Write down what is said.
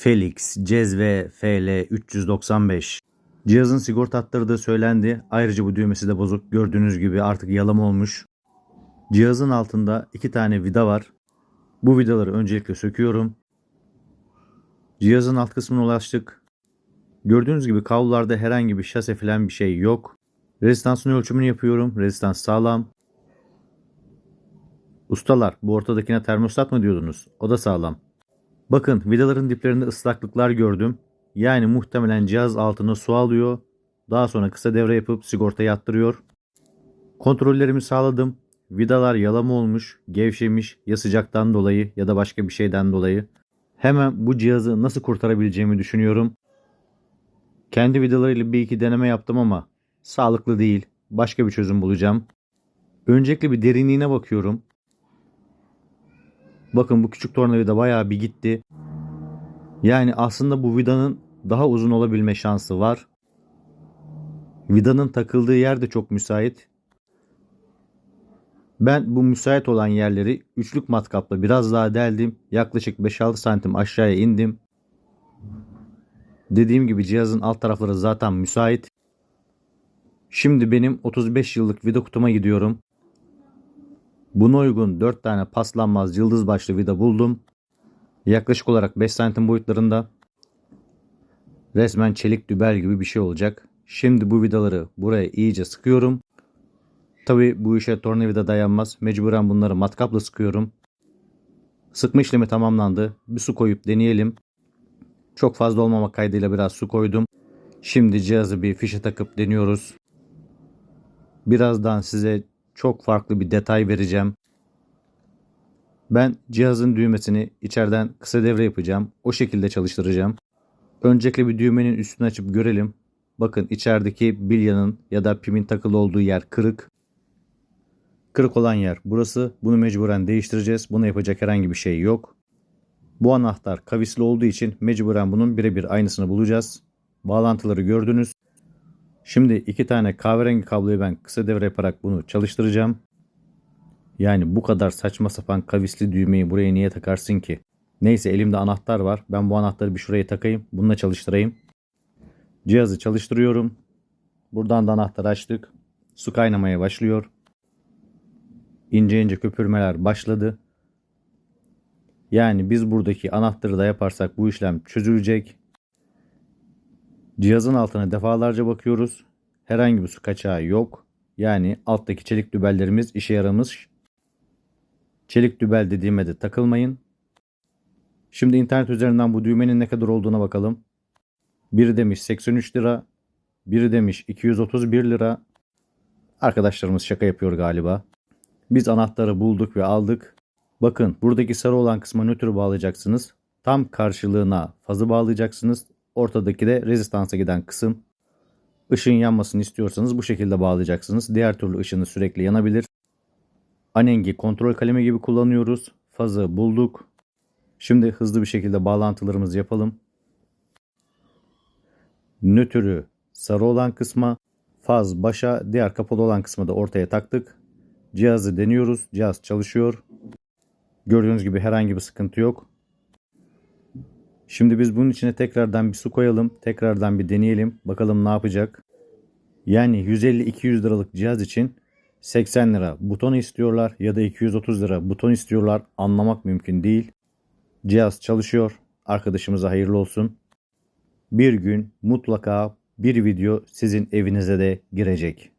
Felix Cezve FL 395. Cihazın sigorta attırdığı söylendi. Ayrıca bu düğmesi de bozuk. Gördüğünüz gibi artık yalama olmuş. Cihazın altında iki tane vida var. Bu vidaları öncelikle söküyorum. Cihazın alt kısmına ulaştık. Gördüğünüz gibi kablolarda herhangi bir şase falan bir şey yok. Rezistansın ölçümünü yapıyorum. Rezistans sağlam. Ustalar bu ortadakine termostat mı diyordunuz? O da sağlam. Bakın vidaların diplerinde ıslaklıklar gördüm. Yani muhtemelen cihaz altına su alıyor. Daha sonra kısa devre yapıp sigorta yattırıyor. Kontrollerimi sağladım. Vidalar yalama olmuş, gevşemiş ya sıcaktan dolayı ya da başka bir şeyden dolayı. Hemen bu cihazı nasıl kurtarabileceğimi düşünüyorum. Kendi vidalarıyla bir iki deneme yaptım ama sağlıklı değil. Başka bir çözüm bulacağım. Öncelikle bir derinliğine bakıyorum. Bakın bu küçük tornavida bayağı bir gitti. Yani aslında bu vidanın daha uzun olabilme şansı var. Vidanın takıldığı yer de çok müsait. Ben bu müsait olan yerleri üçlük matkapla biraz daha deldim. Yaklaşık 5-6 santim aşağıya indim. Dediğim gibi cihazın alt tarafları zaten müsait. Şimdi benim 35 yıllık vida kutuma gidiyorum. Buna uygun 4 tane paslanmaz yıldız başlı vida buldum. Yaklaşık olarak 5 santim boyutlarında. Resmen çelik dübel gibi bir şey olacak. Şimdi bu vidaları buraya iyice sıkıyorum. Tabi bu işe tornavida dayanmaz. Mecburen bunları matkapla sıkıyorum. Sıkma işlemi tamamlandı. Bir su koyup deneyelim. Çok fazla olmamak kaydıyla biraz su koydum. Şimdi cihazı bir fişe takıp deniyoruz. Birazdan size çok farklı bir detay vereceğim. Ben cihazın düğmesini içeriden kısa devre yapacağım. O şekilde çalıştıracağım. Öncelikle bir düğmenin üstünü açıp görelim. Bakın içerideki bilyanın ya da pimin takılı olduğu yer kırık. Kırık olan yer burası. Bunu mecburen değiştireceğiz. Buna yapacak herhangi bir şey yok. Bu anahtar kavisli olduğu için mecburen bunun birebir aynısını bulacağız. Bağlantıları gördünüz. Şimdi iki tane kahverengi kabloyu ben kısa devre yaparak bunu çalıştıracağım. Yani bu kadar saçma sapan kavisli düğmeyi buraya niye takarsın ki? Neyse elimde anahtar var. Ben bu anahtarı bir şuraya takayım. Bununla çalıştırayım. Cihazı çalıştırıyorum. Buradan da anahtarı açtık. Su kaynamaya başlıyor. İnce ince köpürmeler başladı. Yani biz buradaki anahtarı da yaparsak bu işlem çözülecek. Cihazın altına defalarca bakıyoruz. Herhangi bir su kaçağı yok. Yani alttaki çelik dübellerimiz işe yaramış. Çelik dübel dediğime de takılmayın. Şimdi internet üzerinden bu düğmenin ne kadar olduğuna bakalım. Biri demiş 83 lira. Biri demiş 231 lira. Arkadaşlarımız şaka yapıyor galiba. Biz anahtarı bulduk ve aldık. Bakın buradaki sarı olan kısma nötr bağlayacaksınız. Tam karşılığına fazı bağlayacaksınız. Ortadaki de rezistansa giden kısım. Işığın yanmasını istiyorsanız bu şekilde bağlayacaksınız. Diğer türlü ışığınız sürekli yanabilir. Anengi kontrol kalemi gibi kullanıyoruz. Fazı bulduk. Şimdi hızlı bir şekilde bağlantılarımızı yapalım. Nötrü sarı olan kısma, faz başa, diğer kapalı olan kısmı da ortaya taktık. Cihazı deniyoruz. Cihaz çalışıyor. Gördüğünüz gibi herhangi bir sıkıntı yok. Şimdi biz bunun içine tekrardan bir su koyalım. Tekrardan bir deneyelim. Bakalım ne yapacak. Yani 150-200 liralık cihaz için 80 lira buton istiyorlar ya da 230 lira buton istiyorlar. Anlamak mümkün değil. Cihaz çalışıyor. Arkadaşımıza hayırlı olsun. Bir gün mutlaka bir video sizin evinize de girecek.